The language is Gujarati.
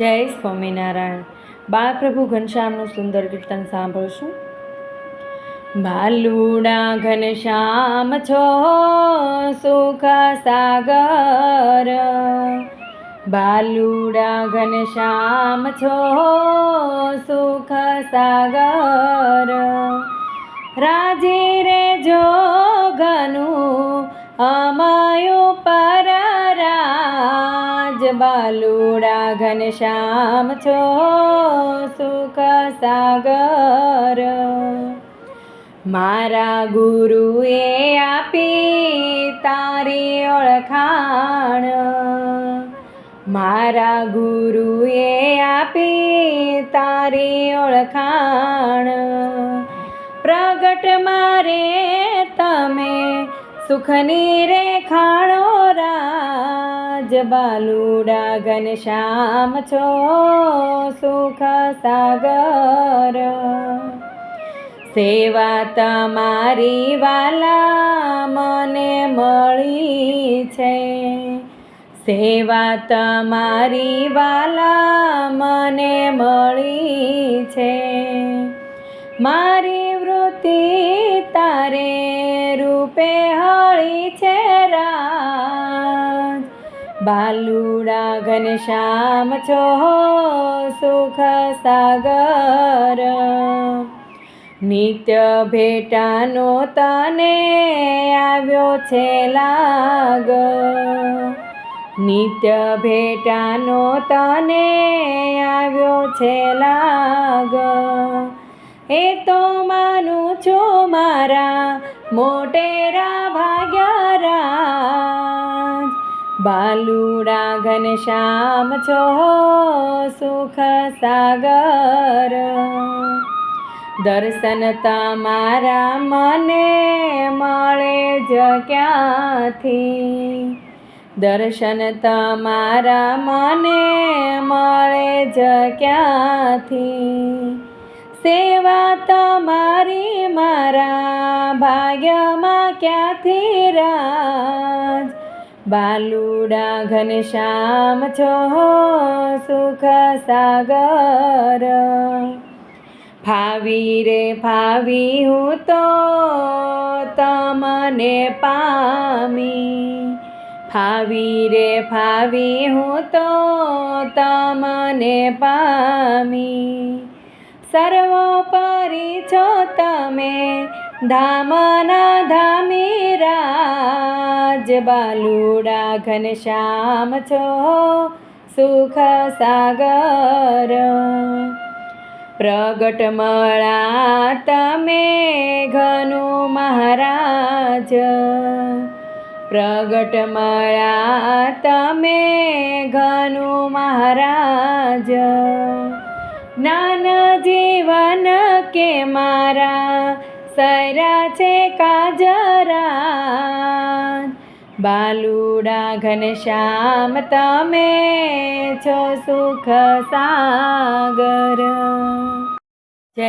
જય સ્વામિનારાયણ. બાળપ્રભુ ઘનશ્યામનું સુંદર કીર્તન સાંભળશું. ભાલુડા ઘનશ્યામ છો સુખ સાગર ભાલુડા ઘનશ્યામ છો સુખ સાગર રાજી રે જોગનું રાજ બાલુડા ઘનશ્યામ છો સુખ સાગર મારા ગુરુએ આપી તારી ઓળખાણ મારા ગુરુએ આપી તારી ઓળખાણ પ્રગટ મારે તમે સુખની રેખાણો રાજ બાલુડા ઘનશ્યામ છો સુખ સાગર. સેવા તમારી વાલા મને મળી છે. સેવા તમારી વાલા મને મળી છે. મારી વૃત્તિ તારે રૂપે હળી છે રાજ બાલુડા ઘનશ્યામ છો સુખ સાગર નિત્ય ભેટાનો તને આવ્યો છે લાગ નિત્ય ભેટાનો તને આવ્યો છે લાગ એ તો માનું છું મારા મોટેરા બાલુડા ઘનશ્યામ છો, સુખ સાગર. દર્શન તમારા મને મળે જ ક્યાંથી? દર્શન તમારા મને મળે જ ક્યાંથી? સેવા તમારી મારા ભાગ્યમાં ક્યાંથી રાજ બાલુડા ઘનશ્યામ છો, સુખ સાગર. ફાવી રે ફાવી હું તો તમને પામી. ફાવી રે ફાવી હું તો તમને પામી. સર્વોપરી છો તમે, ધામના ધામી રાજ બાલુડા ઘનશ્યામ છો સુખ સાગર પ્રગટ મળા તમે ઘનુ મહારાજ. પ્રગટ મળા તમે ઘનુ મહારાજ. જ્ઞાન જીવન કે મારા સરા છે કાજરા. બાલુડા ઘનશ્યામ તમે છો સુખ સાગર.